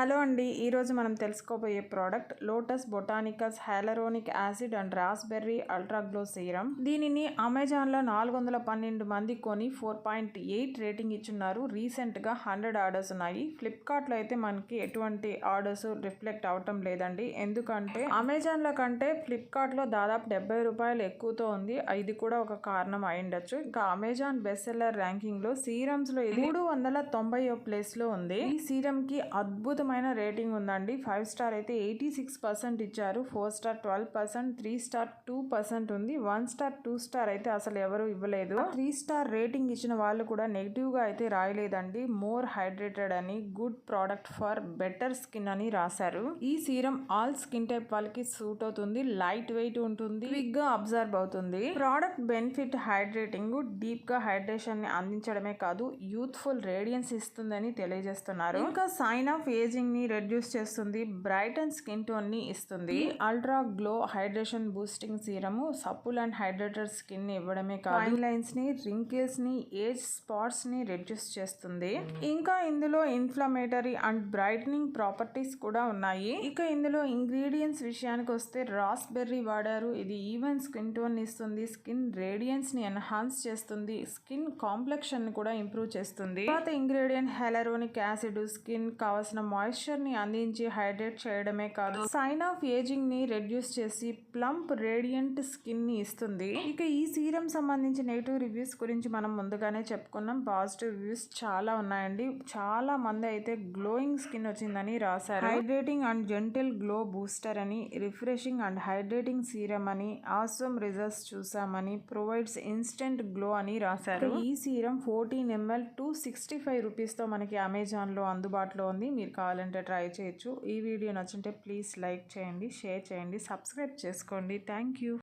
Hello అండి. ఈరోజు మనం తెలుసుకోబోయే product Lotus Botanicals hyaluronic acid and raspberry ultra glow serum. దీనిని అమెజాన్లో నాలుగు వందల పన్నెండు మంది కొని ఫోర్ పాయింట్ ఎయిట్ రేటింగ్ ఇచ్చున్నారు. రీసెంట్గా హండ్రెడ్ ఆర్డర్స్ ఉన్నాయి. ఫ్లిప్కార్ట్లో అయితే మనకి ఎటువంటి ఆర్డర్స్ రిఫ్లెక్ట్ అవటం లేదండి. ఎందుకంటే అమెజాన్లో కంటే ఫ్లిప్కార్ట్లో దాదాపు డెబ్బై రూపాయలు ఎక్కువతో ఉంది. ఇది కూడా ఒక కారణం అయ్యుండొచ్చు ఇంకా అమెజాన్ బెస్ట్ సెల్లర్ ర్యాంకింగ్లో సీరమ్స్లో మూడు వందల తొంభై ప్లేస్లో ఉంది. ఈ సీరంకి ఉత్తమమైన రేటింగ్ ఉందండి. ఫైవ్ స్టార్ అయితే ఎయిటీ సిక్స్ పర్సెంట్ ఇచ్చారు. Four star twelve percent three star two percent ఉంది. వన్ స్టార్ టూ స్టార్ అయితే అసలు ఎవరు ఇవ్వలేదు. త్రీ స్టార్ రేటింగ్ ఇచ్చిన వాళ్ళు కూడా నెగిటివ్గా అయితే రాయలేదండి. మోర్ హైడ్రేటెడ్ అని good product for better skin అని రాశారు. ఈ సీరం ఆల్ స్కిన్ టైప్ వాళ్ళకి సూట్ అవుతుంది. లైట్ వెయిట్ ఉంటుంది. క్విక్గా అబ్జర్వ్ అవుతుంది. ప్రోడక్ట్ బెనిఫిట్ హైడ్రేటింగ్ డీప్గా హైడ్రేషన్ని అందించడమే కాదు యూత్ఫుల్ రేడియన్స్ ఇస్తుందని తెలియజేస్తున్నారు. ఇంకా సైన్ ఆఫ్ ఏజింగ్ ని రెడ్యూస్ చేస్తుంది బ్రైట్ అండ్ స్కిన్ టోన్ని ఇస్తుంది. Ultra glow hydration boosting serum supple and hydrated స్కిన్ని ఇవ్వడమే కాదు లైన్స్ని రింకిల్స్ని ఏజ్ స్పాట్స్ని రెడ్యూస్ చేస్తుంది. ఇంకా ఇందులో ఇన్ఫ్లమేటరీ అండ్ బ్రైట్నింగ్ ప్రాపర్టీస్ కూడా ఉన్నాయి. ఇక ఇందులో ఇంగ్రీడియంట్స్ విషయానికి వస్తే రాస్బెర్రీ వాడారు. ఇది ఈవెన్ స్కిన్ టోన్ ఇస్తుంది స్కిన్ రేడియన్స్ని ఎన్హాన్స్ చేస్తుంది స్కిన్ కాంప్లెక్షన్ని కూడా ఇంప్రూవ్ చేస్తుంది. తర్వాత ఇంగ్రీడియంట్ హెలరోనిక్ యాసిడ్ స్కిన్ కావాల్సిన మాయిశ్చర్ మాయిశ్చర్ని అందించి హైడ్రేట్ చేయడమే కాదు సైన్ ఆఫ్ ఏజింగ్ని రెడ్యూస్ చేసి ప్లంప్ రేడియంట్ స్కిన్ని ఇస్తుంది. ఇక ఈ సీరం సంబంధించి నెగిటివ్ రివ్యూస్ గురించి మనం ముందుగానే చెప్పుకున్నాం. పాజిటివ్ రివ్యూస్ చాలా ఉన్నాయండి. చాలా మంది అయితే గ్లోయింగ్ స్కిన్ వచ్చిందని రాశారు. Hydrating and gentle glow booster అని రిఫ్రెషింగ్ అండ్ హైడ్రేటింగ్ సీరం అని ఆసమ్ రిజల్ట్స్ చూసామని ప్రొవైడ్స్ ఇన్స్టెంట్ గ్లో అని రాశారు. ఈ serum fourteen ML two sixty five రూపీస్తో మనకి అమెజాన్లో అందుబాటులో ఉంది. మీరు కావాలంటే ట్రై చేయొచ్చు. ఈ వీడియో నచ్చింటే ప్లీజ్ లైక్ చేయండి షేర్ చేయండి సబ్స్క్రైబ్ చేసుకోండి. Thank you.